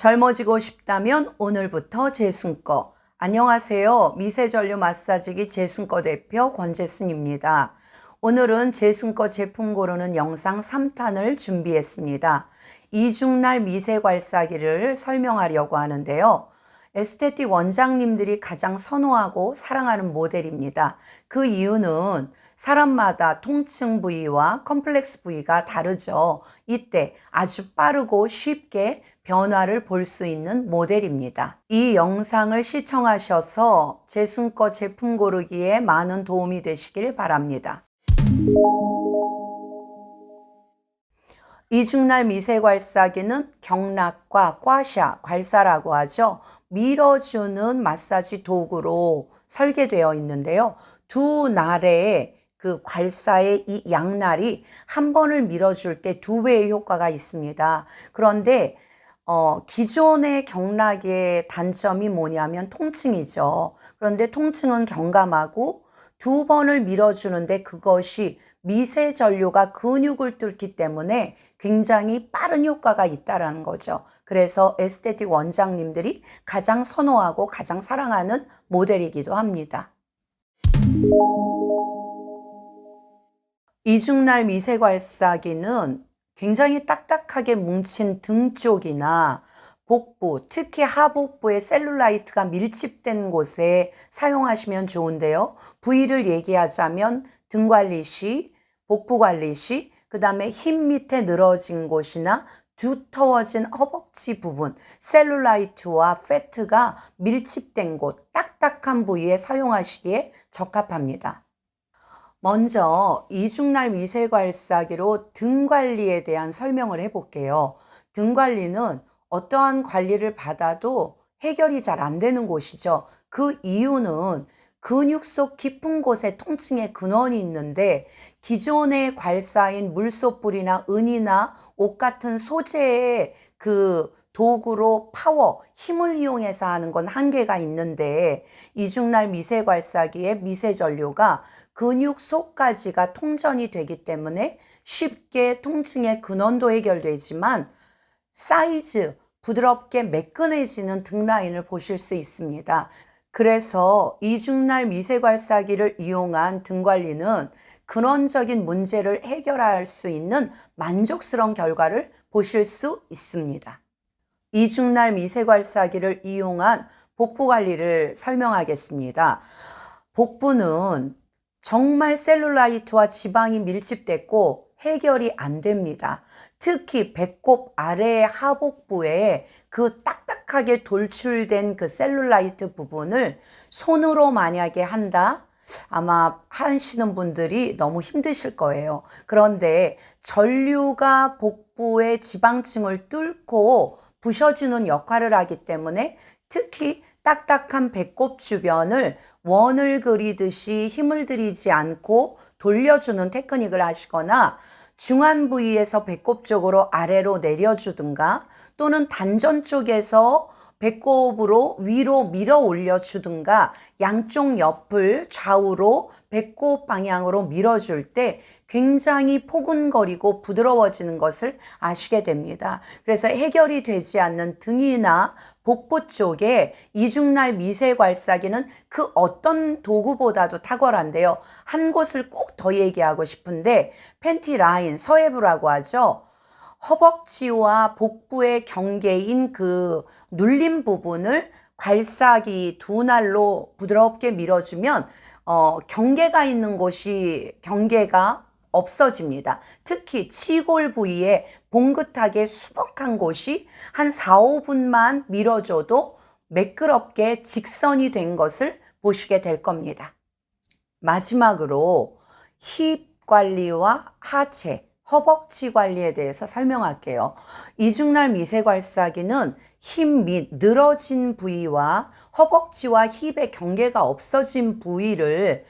젊어지고 싶다면 오늘부터 재순꺼. 안녕하세요. 미세전류 마사지기 재순꺼 대표 권재순입니다. 오늘은 재순꺼 제품 고르는 영상 3탄을 준비했습니다. 이중날 미세괄사기를 설명하려고 하는데요. 에스테틱 원장님들이 가장 선호하고 사랑하는 모델입니다. 그 이유는 사람마다 통증 부위와 컴플렉스 부위가 다르죠. 이때 아주 빠르고 쉽게 변화를 볼 수 있는 모델입니다. 이 영상을 시청하셔서 제순꺼 제품 고르기에 많은 도움이 되시길 바랍니다. 이중날 미세 괄사기는 경락과 꽈샤, 괄사라고 하죠. 밀어주는 마사지 도구로 설계되어 있는데요. 두 날에 그 괄사의 이 양날이 한 번을 밀어줄 때 두 배의 효과가 있습니다. 그런데 어, 기존의 경락의 단점이 뭐냐면 통증이죠. 그런데 통증은 경감하고 두 번을 밀어주는데 그것이 미세 전류가 근육을 뚫기 때문에 굉장히 빠른 효과가 있다라는 거죠. 그래서 에스테틱 원장님들이 가장 선호하고 가장 사랑하는 모델이기도 합니다. 이중날 미세괄사기는 굉장히 딱딱하게 뭉친 등 쪽이나 복부, 특히 하복부의 셀룰라이트가 밀집된 곳에 사용하시면 좋은데요. 부위를 얘기하자면 등 관리 시, 복부 관리 시, 그 다음에 힙 밑에 늘어진 곳이나 두터워진 허벅지 부분, 셀룰라이트와 패트가 밀집된 곳, 딱딱한 부위에 사용하시기에 적합합니다. 먼저 이중날 미세괄사기로 등 관리에 대한 설명을 해볼게요. 등 관리는 어떠한 관리를 받아도 해결이 잘 안 되는 곳이죠. 그 이유는 근육 속 깊은 곳에 통증의 근원이 있는데 기존의 괄사인 물소뿔이나 은이나 옷 같은 소재의 그 도구로 파워, 힘을 이용해서 하는 건 한계가 있는데 이중날 미세괄사기의 미세전류가 근육 속까지가 통전이 되기 때문에 쉽게 통증의 근원도 해결되지만 사이즈, 부드럽게 매끈해지는 등 라인을 보실 수 있습니다. 그래서 이중날 미세괄사기를 이용한 등 관리는 근원적인 문제를 해결할 수 있는 만족스러운 결과를 보실 수 있습니다. 이중날 미세괄사기를 이용한 복부 관리를 설명하겠습니다. 복부는 정말 셀룰라이트와 지방이 밀집됐고 해결이 안 됩니다. 특히 배꼽 아래의 하복부에 그 딱딱하게 돌출된 그 셀룰라이트 부분을 손으로 만약에 한다? 아마 하시는 분들이 너무 힘드실 거예요. 그런데 전류가 복부의 지방층을 뚫고 부셔주는 역할을 하기 때문에 특히 딱딱한 배꼽 주변을 원을 그리듯이 힘을 들이지 않고 돌려주는 테크닉을 하시거나 중안 부위에서 배꼽 쪽으로 아래로 내려주든가 또는 단전 쪽에서 배꼽으로 위로 밀어 올려주든가 양쪽 옆을 좌우로 배꼽 방향으로 밀어줄 때 굉장히 포근거리고 부드러워지는 것을 아시게 됩니다. 그래서 해결이 되지 않는 등이나 복부 쪽에 이중날 미세괄사기는 그 어떤 도구보다도 탁월한데요. 한 곳을 꼭 더 얘기하고 싶은데 팬티 라인, 서해부라고 하죠. 허벅지와 복부의 경계인 그 눌림 부분을 괄사기 두 날로 부드럽게 밀어주면 어, 경계가 있는 곳이 경계가 없어집니다. 특히 치골 부위에 봉긋하게 수북한 곳이 한 4, 5분만 밀어줘도 매끄럽게 직선이 된 것을 보시게 될 겁니다. 마지막으로 힙 관리와 하체, 허벅지 관리에 대해서 설명할게요. 이중날 미세괄사기는 힙 및 늘어진 부위와 허벅지와 힙의 경계가 없어진 부위를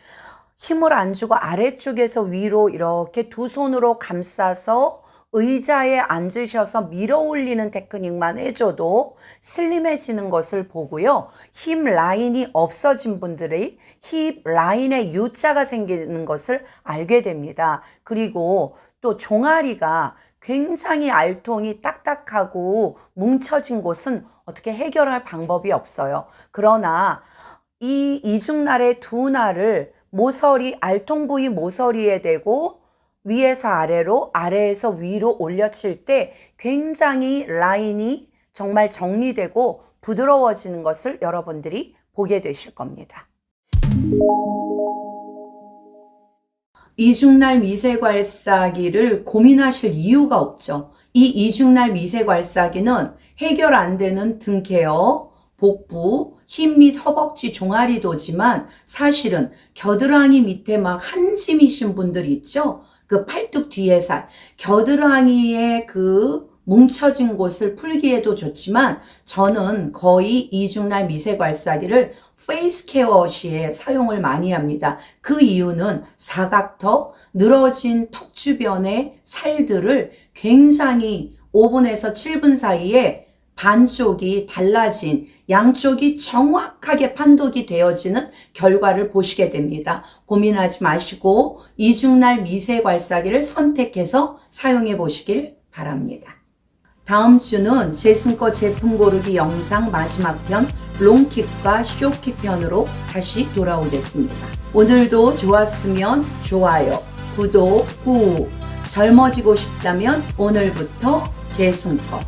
힘을 안 주고 아래쪽에서 위로 이렇게 두 손으로 감싸서 의자에 앉으셔서 밀어 올리는 테크닉만 해줘도 슬림해지는 것을 보고요. 힙 라인이 없어진 분들의 힙 라인에 U자가 생기는 것을 알게 됩니다. 그리고 또 종아리가 굉장히 알통이 딱딱하고 뭉쳐진 곳은 어떻게 해결할 방법이 없어요. 그러나 이 이중날의 두 날을 모서리, 알통 부위 모서리에 대고 위에서 아래로, 아래에서 위로 올려칠 때 굉장히 라인이 정말 정리되고 부드러워지는 것을 여러분들이 보게 되실 겁니다. 이중날 미세괄사기를 고민하실 이유가 없죠. 이 이중날 미세괄사기는 해결 안 되는 등 케어, 복부, 힙 및 허벅지 종아리도지만 사실은 겨드랑이 밑에 막 한짐이신 분들 있죠? 그 팔뚝 뒤에 살, 겨드랑이의 그 뭉쳐진 곳을 풀기에도 좋지만 저는 거의 이중날 미세괄사기를 페이스 케어 시에 사용을 많이 합니다. 그 이유는 사각턱, 늘어진 턱 주변의 살들을 굉장히 5분에서 7분 사이에 반쪽이 달라진 양쪽이 정확하게 판독이 되어지는 결과를 보시게 됩니다. 고민하지 마시고 이중날 미세괄사기를 선택해서 사용해 보시길 바랍니다. 다음 주는 제순거 제품 고르기 영상 마지막 편 롱킥과 쇼킥 편으로 다시 돌아오겠습니다. 오늘도 좋았으면 좋아요, 구독 꾹. 젊어지고 싶다면 오늘부터 제순거